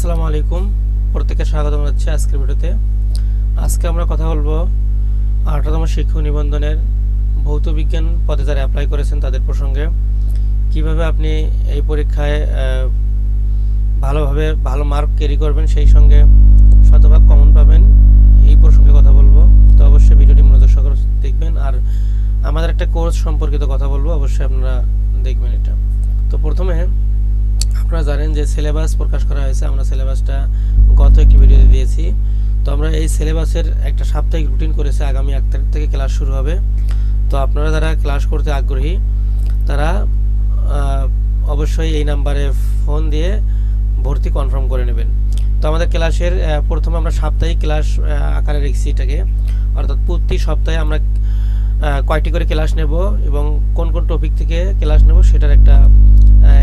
আসসালামু আলাইকুম। প্রত্যেককে স্বাগত জানাচ্ছি আজকের ভিডিওতে। আজকে আমরা কথা বলব আঠারোতম শিক্ষক নিবন্ধনের ভৌত বিজ্ঞান পদে যারা অ্যাপ্লাই করেছেন তাদের প্রসঙ্গে। কীভাবে আপনি এই পরীক্ষায় ভালোভাবে ভালো মার্ক ক্যারি করবেন সেই সঙ্গে শতভাগ কমন পাবেন, এই প্রসঙ্গে কথা বলব। তো অবশ্যই ভিডিওটি মনোযোগ সহকারে দেখবেন। আর আমাদের একটা কোর্স সম্পর্কিত কথা বলব, অবশ্যই আপনারা দেখবেন এটা। তো প্রথমে আপনারা জানেন যে সিলেবাস প্রকাশ করা হয়েছে, আমরা সিলেবাসটা গত একটি ভিডিওতে দিয়েছি। তো আমরা এই সিলেবাসের একটা সাপ্তাহিক রুটিন করেছি, আগামী এক তারিখ থেকে ক্লাস শুরু হবে। তো আপনারা যারা ক্লাস করতে আগ্রহী, তারা অবশ্যই এই নাম্বারে ফোন দিয়ে ভর্তি কনফার্ম করে নেবেন। তো আমাদের ক্লাসের প্রথমে আমরা সাপ্তাহিক ক্লাস আকারে রেখেছি এটাকে। অর্থাৎ প্রতি সপ্তাহে আমরা কয়টি করে ক্লাস নেব এবং কোন কোন টপিক থেকে ক্লাস নেব সেটার একটা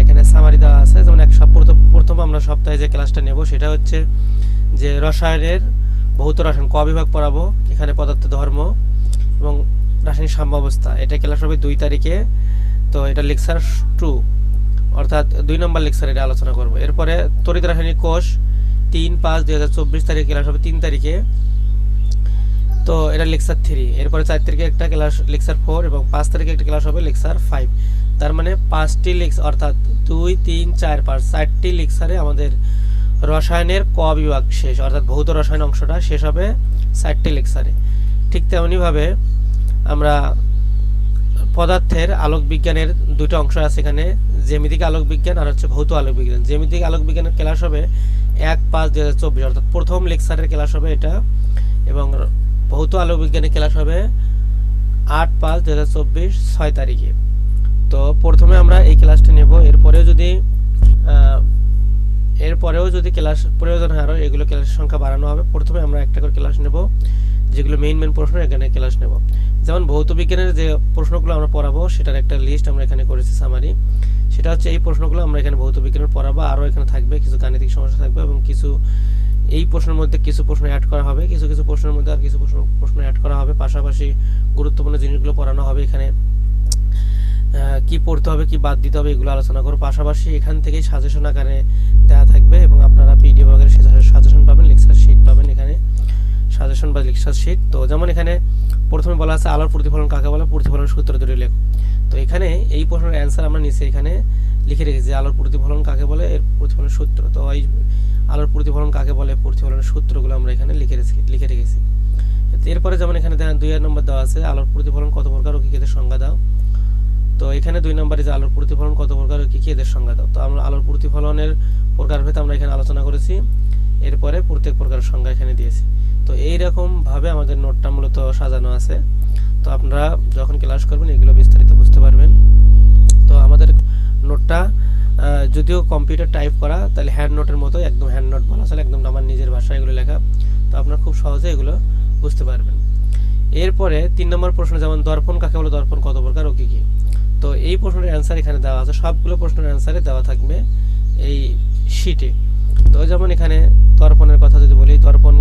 এখানে সামারি দেওয়া আছে। যেমন এক প্রথম আমরা সপ্তাহে যে ক্লাসটা নেব, সেটা হচ্ছে যে রসায়নের ভৌত রসায়ন, ক বিভাগ পড়াবো, এখানে পদার্থ, ধর্ম এবং রাসায়নিক সাম্যাবস্থা এটা ক্লাস হবে দুই তারিখে। তো এটা লেকচার টু অর্থাৎ দুই নম্বর লেকচার এটা আলোচনা করব। এরপরে তড়িৎ রাসায়নিক কোষ তিন পাঁচ দুই হাজার চব্বিশ তারিখে ক্লাস হবে তিন তারিখে। তো এটা লেকচার থ্রি এরপরে চার তারিখে একটা ক্লাস লেকচার ফোর এবং পাঁচ তারিখে একটা ক্লাস হবে লেকচার ফাইভ তার মানে পাঁচটি লেকচার অর্থাৎ দুই, তিন, চার, পাঁচ, চারটি লেকচারে আমাদের রসায়নের ক বিভাগ শেষ, অর্থাৎ ভৌত রসায়ন অংশটা শেষ হবে চারটি লেকচারে ঠিক তেমনইভাবে আমরা পদার্থের আলোক বিজ্ঞানের দুটো অংশ আছে এখানে, জ্যামিতিক আলোক বিজ্ঞান আর হচ্ছে ভৌত আলোক বিজ্ঞান। জ্যামিতিক আলোক বিজ্ঞানের ক্লাস হবে এক পাঁচ দু অর্থাৎ প্রথম লেকচারের ক্লাস হবে এটা এবং ভৌত আলোক বিজ্ঞানের ক্লাস হবে আট পাঁচ দু হাজার চব্বিশ ছয় তারিখে। তো প্রথমে আমরা এই ক্লাসটি নেব। এরপরেও যদি এরপরেও যদি ক্লাস প্রয়োজন হয় আরও এগুলো ক্লাসের সংখ্যা বাড়ানো হবে। প্রথমে আমরা একটা করে ক্লাস নেব, যেগুলো মেইন মেইন প্রশ্ন, এখানে ক্লাস নেব। যেমন ভৌত বিজ্ঞানের যে প্রশ্নগুলো আমরা পড়াবো, সেটার একটা লিস্ট আমরা এখানে করেছি সামারি সেটা হচ্ছে এই প্রশ্নগুলো আমরা এখানে ভৌত বিজ্ঞানের পড়াবো। আরও এখানে থাকবে, কিছু গাণিতিক সমস্যা থাকবে এবং কিছু এই প্রশ্নের মধ্যে কিছু প্রশ্ন অ্যাড করা হবে, কিছু কিছু প্রশ্নের মধ্যে আর কিছু প্রশ্ন প্রশ্ন অ্যাড করা হবে। পাশাপাশি গুরুত্বপূর্ণ জিনিসগুলো পড়ানো হবে এখানে। কি পড়তে হবে, কি বাদ দিতে হবে এগুলো আলোচনা করব। পাশাপাশি এখান থেকেই সাজেশন আকারে দেওয়া থাকবে এবং আপনারা পিডিএফ আকারে সাজেশন পাবেন লেকচার শিট পাবেন এখানে। সাজেশন বা লেকচার শিট তো যেমন এখানে প্রথমে বলা আছে, আলোর প্রতিফলন কাকে বলে? প্রতিফলন সূত্র দুটি লেখো। তো এখানে এই প্রশ্নের অ্যান্সার আমরা নিচে এখানে লিখে রেখেছি আলোর প্রতিফলন কাকে বলে? এর প্রতিফলনের সূত্র। তো এই আলোর প্রতিফলন কাকে বলে, প্রতিফলনের সূত্রগুলো আমরা এখানে লিখে লিখে রেখেছি। এরপরে যেমন এখানে দেখেন দুই নম্বর দেওয়া আছে, আলোর প্রতিফলন কত প্রকার ও কি কি সংজ্ঞা দাও। তো এখানে দুই নম্বরে যে আলোর প্রতিফলন কত প্রকার ও কি কি এদের সংজ্ঞা দাও। তো আমরা আলোর প্রতিফলনের প্রকার ভেদে আমরা এখানে আলোচনা করেছি। এরপরে প্রত্যেক প্রকারের সংজ্ঞা এখানে দিয়েছি। তো এইরকম ভাবে আমাদের নোটটা মূলত সাজানো আছে। তো আপনারা যখন ক্লাস করবেন, এগুলো বিস্তারিত বুঝতে পারবেন। তো আমাদের যদিও কম্পিউটার টাইপ করা, তাহলে হ্যান্ড নোটের মতো একদম হ্যান্ড নোট বলা চলে, একদম আমার নিজের ভাষায় এগুলো লেখা। তো আপনারা খুব সহজে এগুলো বুঝতে পারবেন। এরপরে তিন নম্বর প্রশ্ন, যেমন দর্পণ কাকে বলে, দর্পণ কত প্রকার ও কী কী? তো এই প্রশ্নের অ্যান্সার এখানে দেওয়া আছে। সবগুলো প্রশ্নের অ্যান্সারে দেওয়া থাকবে এই শিটে তো যেমন এখানে দর্পণের কথা যদি বলি, দর্পণ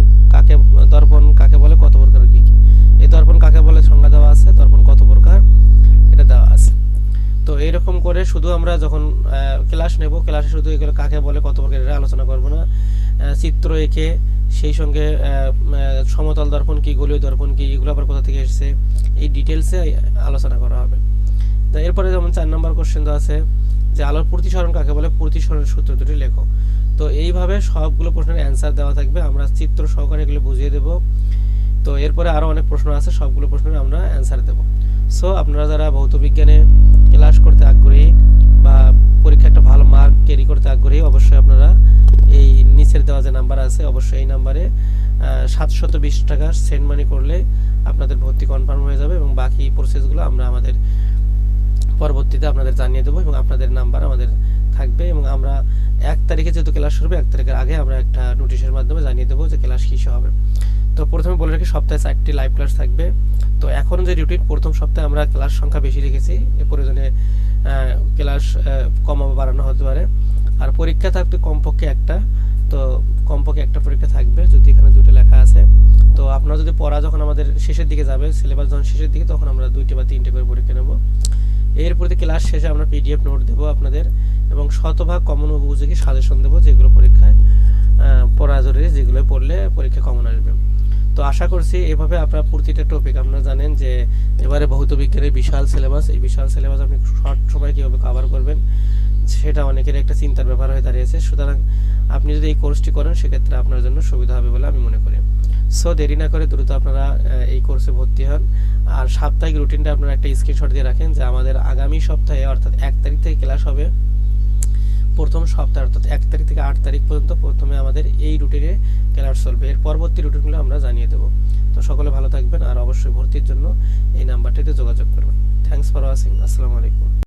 আমরা যখন ক্লাস নেব ক্লাসে শুধু এগুলো কাকে বলে, কত প্রকার আলোচনা করব না। চিত্র এঁকে, সেই সঙ্গে সমতল দর্পণ কি, গলীয় দর্পণ কি, এগুলো আবার কোথা থেকে এসেছে, এই ডিটেলসে আলোচনা করা হবে। তা এরপরে যেমন চার নম্বর কোশ্চেন তো আছে, যে আলোর প্রতিসরণ কাকে বলে, প্রতিসরণের সূত্র দুটি লেখো। তো এইভাবে সবগুলো প্রশ্নের অ্যান্সার দেওয়া থাকবে, আমরা চিত্র সহকারে এগুলো বুঝিয়ে দেব। তো এরপরে আরও অনেক প্রশ্ন আছে, সবগুলো প্রশ্নের আমরা অ্যান্সার দেব। সো আপনারা যারা ভৌত বিজ্ঞানে ক্লাস করতে আগ্রহী বা পরীক্ষা একটা ভালো মার্ক ক্যারি করতে আগ্রহী, অবশ্যই আপনারা এই নিচের দেওয়া যে নাম্বার আছে, অবশ্যই এই নাম্বারে সাতশত বিশ টাকা সেন্ড মানি করলে আপনাদের ভর্তি কনফার্ম হয়ে যাবে এবং বাকি প্রসেসগুলো আমরা আমাদের পরবর্তীতে আপনাদের জানিয়ে দেবো এবং আপনাদের নাম্বার আমাদের থাকবে এবং আমরা এক তারিখে যেহেতু ক্লাস শুরু হবে, এক তারিখের আগে আমরা একটা নোটিশের মাধ্যমে জানিয়ে দেবো যে ক্লাস কিসে হবে। তো প্রথমে বলে রাখি, সপ্তাহে চারটি লাইভ ক্লাস থাকবে। তো এখন যে রুটিন প্রথম সপ্তাহে আমরা ক্লাস সংখ্যা বেশি রেখেছি। এ প্রয়োজনে ক্লাস কমাবো বাড়ানো হতে পারে। আর পরীক্ষা থাকবে কমপক্ষে একটা। তো কমপক্ষে একটা পরীক্ষা থাকবে, যদি এখানে দুটো লেখা আছে। তো আপনারা যদি পড়া যখন আমাদের শেষের দিকে যাবে সিলেবাস যখন শেষের দিকে, তখন আমরা দুইটা বা তিনটে করে পরীক্ষা নেব। প্রতি ক্লাস শেষে আমরা পিডিএফ নোট দেবো আপনাদের এবং শতভাগ কমন উপযোগী সাজেশন দেবো যেগুলো পরীক্ষায় ধরে যেগুলো পড়লে পরীক্ষা কমন আসবে। তো আশা করছি এভাবে আপনার প্রতিটা টপিক আপনারা জানেন যে এবারে ভৌত বিজ্ঞানের বিশাল সিলেবাস এই বিশাল সিলেবাস আপনি শর্ট সময় কীভাবে কভার করবেন, সেটা অনেকের একটা চিন্তার ব্যাপার হয়ে দাঁড়িয়েছে। সুতরাং আপনি যদি এই কোর্সটি করেন, সেক্ষেত্রে আপনার জন্য সুবিধা হবে বলে আমি মনে করি। সো দেরি না করে দ্রুত আপনারা এই কোর্সে ভর্তি হন। আর সাপ্তাহিক রুটিনটা আপনারা একটা স্ক্রিনশট দিয়ে রাখেন যে আমাদের আগামী সপ্তাহে, অর্থাৎ এক তারিখ থেকে ক্লাস হবে। প্রথম সপ্তাহ, অর্থাৎ এক তারিখ থেকে আট তারিখ পর্যন্ত প্রথমে আমাদের এই রুটিনে ক্লাস চলবে। এর পরবর্তী রুটিনগুলো আমরা জানিয়ে দেবো। তো সকলে ভালো থাকবেন আর অবশ্যই ভর্তির জন্য এই নাম্বারটিতে যোগাযোগ করবেন। থ্যাংকস ফর ওয়াচিং আসসালামু আলাইকুম।